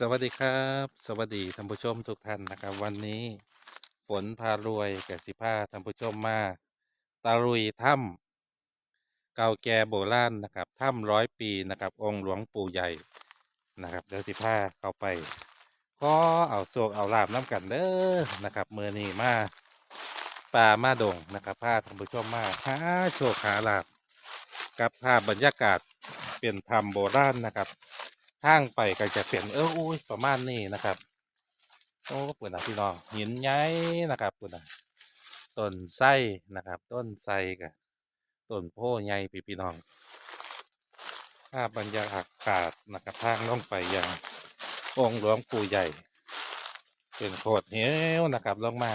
สวัสดีครับ สวัสดีท่านผู้ชมทุกท่านนะครับ วันนี้ฝนพารวยกับสิพาท่านผู้ชมมาตะลุยถ้ำเก่าแก่โบราณนะครับถ้ำร้อยปีนะครับ องค์หลวงปู่ใหญ่นะครับเดี๋ยวสิพาเข้าไป ก็เอาโศกเอาลาบน้ำกันเด้อนะครับมือนี้มาป่ามาดงนะครับพาท่านผู้ชมมาหาโชคหาลาบกับภาพบรรยากาศเป็นธรรมโบราณนะครับ ทางไปก็จะเป็นเอออุ้ยประมาณนี้นะครับโอ้ปุ่นนะพี่น้องหินใหญ่นะครับปุ่นนะต้นไทรนะครับ ต้นไทรกับต้นโพใหญ่พี่พี่น้องภาพบรรยากาศนะครับทางล่องไปยังองค์หลวงปู่ใหญ่ เป็นโขดเหวนะครับลงมา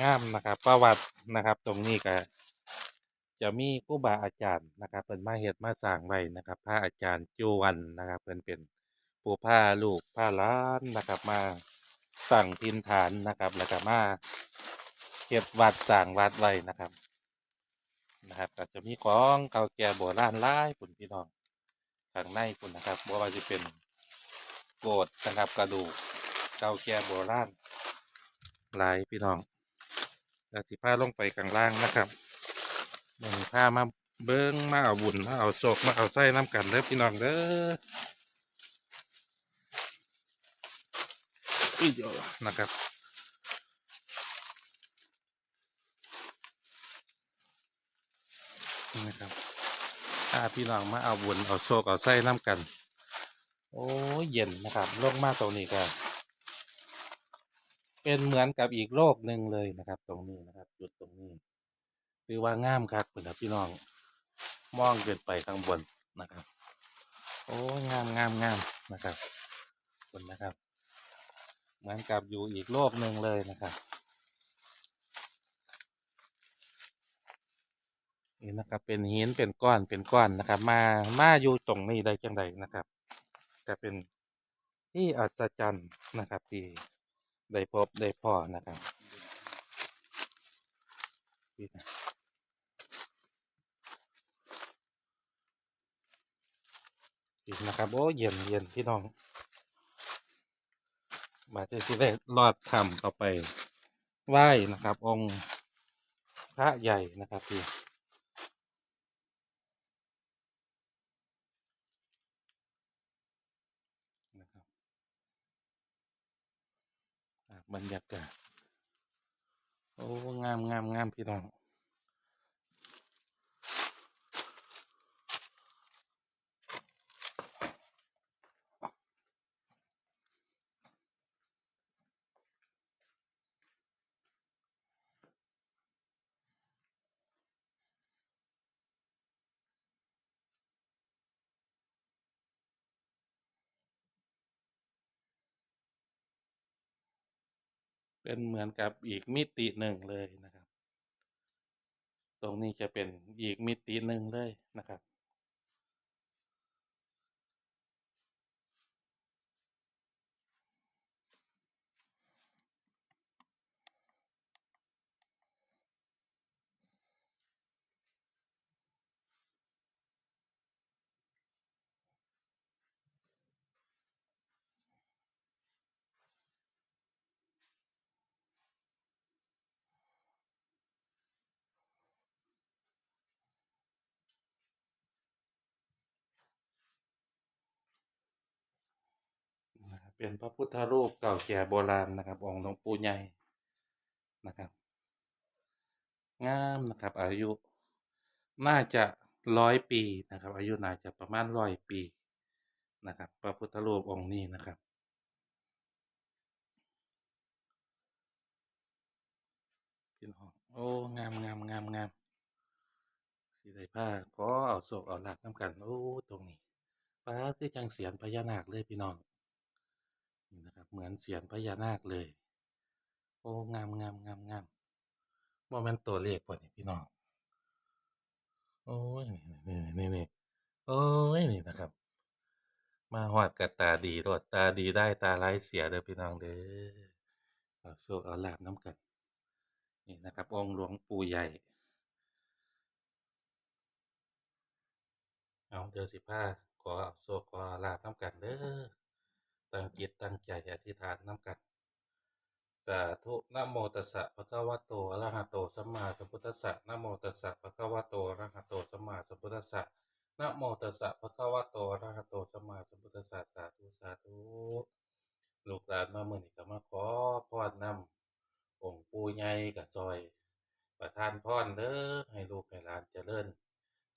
งามนะครับ ประวัตินะครับ ตรงนี้ก็ จะมีครูบาอาจารย์นะครับเป็นมาเฮ็ดมาสร้างไว้นะครับพระอาจารย์จูวันนะครับเพิ่นเป็นผู้พาลูกพาหล้านนะครับมาตั้งถิ่นฐานนะครับ แล้วก็มาเก็บวัดสร้างวัดไว้นะครับนะครับก็จะมีของเก่าแก่โบราณหลายปุ่นพี่น้องข้างในปุ่นนะครับบ่ว่าจะเป็นโกดนะครับกระดูกเก่าแก่โบราณหลายพี่น้องแล้วสิพาลงไปข้างล่างนะครับ เดี๋ยวนี้พามาเบิ้งมาเอาบุญมาเอาโศกมาเอาไส้น้ำกันเด้อพี่น้องเด้ออีเดียวนะครับนี่นะครับพาพี่น้องมาเอาบุญเอาโศกเอาไส้น้ำกัน โอ้ยเย็นนะครับโลกมากตรงนี้ก็เป็นเหมือนกับอีกโลกหนึ่งเลยนะครับ ตรงนี้นะครับจุดตรงนี้ ถือว่างามครับคุณพี่น้อง มองเกินไปข้างบนนะครับ โอ้ยงามงามงามนะครับคุณนะครับ เหมือนกับอยู่อีกโลกหนึ่งเลยนะครับนี่นะครับเป็นหินเป็นก้อนเป็นก้อนนะครับ มามาอยู่ตรงนี้ได้จังไดนะครับจะเป็นที่อัศจรรย์นะครับที่ได้พบได้พ่อนะครับนี่นะ อีกนะครับ โอ้เย็นเย็นพี่น้อง มาจะสิได้รอดทำต่อไปไหว้นะครับ องค์พระใหญ่นะครับพี่นะครับอะบรรยากาศโอ้ งามงามงามพี่น้อง เป็นเหมือนกับอีกมิติหนึ่งเลยนะครับ ตรงนี้จะเป็นอีกมิติหนึ่งเลยนะครับ เป็นพระพุทธรูปเก่าแก่โบราณนะครับ องค์หลวงปู่ใหญ่นะครับ งามนะครับ อายุ น่าจะร้อยปีนะครับ อายุน่าจะประมาณร้อยปีนะครับ พระพุทธรูปองค์นี้นะครับพี่น้องโอ้งามงามงามงามสีได้ผ้าขอเอาโศกเอาหลักน้ำกัน โอ้ ตรงนี้ป้าคือจังเสียนพญานาคเลยพี่น้อง นี่นะครับ เหมือนเสียนพญานาคเลย โอ้งามงามงามงามว่ามันตัวเลขป่ะนี่พี่น้องโอ้ยนี่นี่นี่นี่โอ้ยนี่นะครับ มาหอดกับตาดีรอดตาดีได้ตาไร้เสียเด้อพี่น้องเด้อเอาโชคเอาลาบน้ำกัน นี่นะครับ องค์หลวงปู่ใหญ่ เอาเดี๋ยวสิผ้าขอเอาโชคขอลาบน้ำกันเด้อ ตั้งจิตตั้งใจอธิษฐานน้ำกัน สาธุนะโมตัสสะภะคะวะโตอะระหะโตสัมมาสัมพุทธัสสะนะโมตัสสะภะคะวะโตอะระหะโตสัมมาสัมพุทธัสสะนะโมตัสสะภะคะวะโตอะระหะโตสัมมาสัมพุทธัสสะสาธุสาธุลูกหลานมาเมื่อนี้ก็มาขอพรนำองค์ปู่ใหญ่กับจอย ประทานพรเด้อให้ลูกให้หลานเจริญ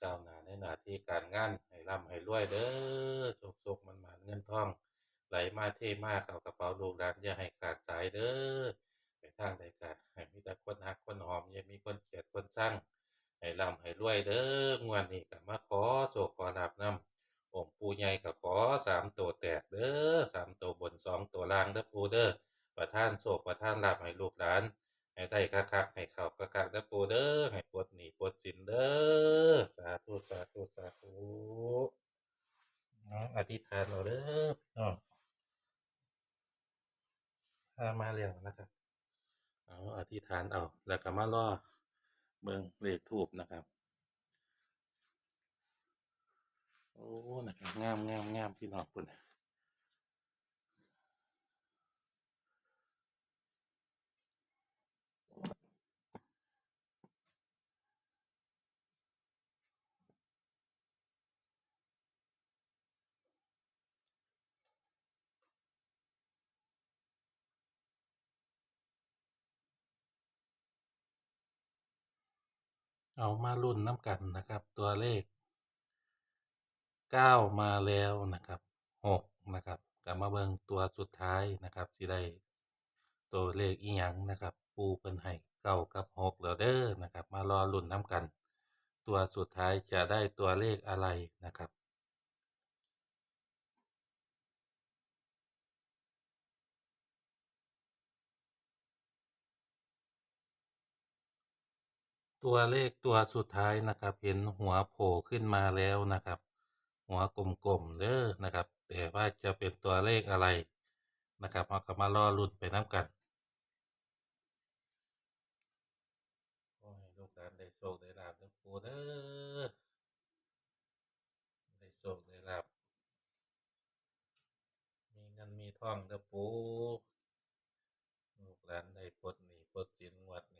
ก้าวหน้าในหน้าที่การงานให้ร่ำให้รวยเด้อโชคโชคมันมาเงินทอง ไหลมาเทมาเข้ากระเป๋าลูกหลานอย่าให้ขาดสายเด้อไปทางใดก็ให้มีแต่คนหักคนหอมอย่ามีคนเกลียดคนสร้างให้ร่ำให้รวยเด้องวดนี้ก็มาขอโชคขอลาบน้ำองค์ปูใหญ่ก็ขอสามตัวแตกเด้อสามตัวบนสองตัวล่างเด้อปูเด้อประท่านโชคประท่านลาบให้ลูกหลานให้ได้คักๆให้เข้าคักๆเด้อปูเด้อให้ปลดหนีปลดสินเด้อสาธุสาธุสาธุอธิษฐานเอาเด้อ ถ้ามาเรื่องนะครับ เอาอธิษฐานเอาแล้วก็มาล่อเบิ่งเลขทูบนะครับ โอ้นะครับงามงามงามพี่น้องคุณน เอามารุ่นน้ำกันนะครับ ตัวเลขเก้ามาแล้วนะครับหกนะครับกลับมาเบิ่งตัวสุดท้ายนะครับสิได้ตัวเลขอีหยังนะครับ ปูเป็นให้เก้ากับหกแล้วเด้อนะครับ มารอรุ่นน้ำกัน ตัวสุดท้ายจะได้ตัวเลขอะไรนะครับ ตัวเลขตัวสุดท้ายนะครับ เห็นหัวโผล่ขึ้นมาแล้วนะครับ หัวกลมๆเด้อนะครับ แต่ว่าจะเป็นตัวเลขอะไรนะครับเราก็มารอลุ้นไปน้ำกันขอให้ลูกหลานได้โชคได้ลาบเด้อปู่เด้อได้โชคได้ลาบมีเงินมีทองเด้อปู่ลูกหลานได้ปลดหนี้ปลดสินงวด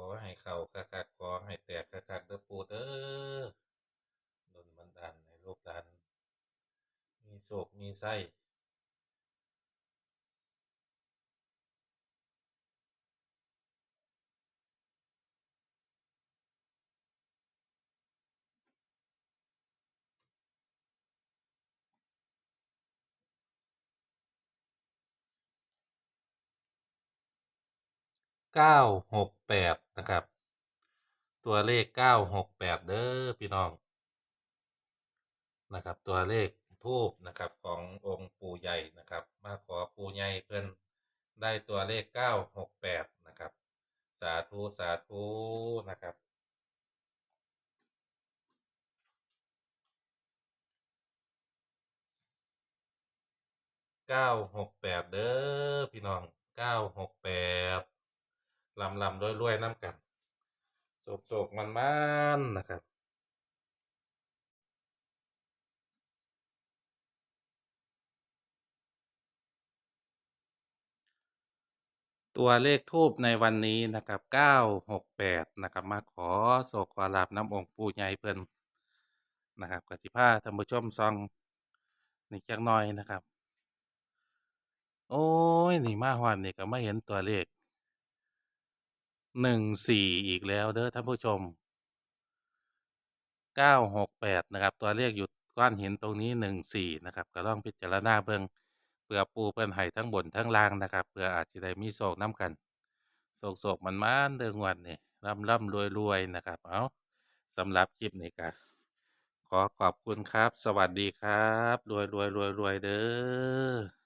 อให้เข่าคักๆขอให้แตกคักๆเด้อปู่เด้อดนบันดาลให้ลูกหลานมีโศกมีไส้ เก้าหกแปดนะครับ ตัวเลขเก้าหกแปดเด้อพี่น้อง นะครับ ตัวเลขทูบนะครับขององค์ปู่ใหญ่นะครับ มาขอปู่ใหญ่เพิ่อนได้ตัวเลขเก้าหกแปดนะครับ สาธุ สาธุ นะครับเก้าหกแปดเด้อพี่น้องเก้าหกแปด ลำลำรวยรวยๆน้ำกันโศกโศกมันมันนะครับ ตัวเลขทูบในวันนี้นะครับเก้าหกแปดนะครับ มาขอโศกขอลาบน้ำองค์ปู่ใหญ่เพิ่นนะครับกติภาท่านผู้ชมซองนี่จักหน่อยนะครับ โอ้ย นี่มาฮอดนี่ก็ไมาเห็นตัวเลข หนึ่งสี่อีกแล้วเด้อท่านผู้ชมเก้าหกแปดนะครับ ตัวเลขอยู่ก้อนหินตรงนี้หนึ่งสี่นะครับก็ลองพิจารณาเบิ่งเพื่อปูเพิ่นให้ทั้งบนทั้งล่างนะครับเพื่ออาจจะได้มีโศกน้ำกันโศกโศกมันมานเดืองวันนี่ร่ำร่ำรวยรวยนะครับ เอาสำหรับคลิปนี้ก็ขอขอบคุณครับ สวัสดีครับ รวยรวยรวยรวยเด้อ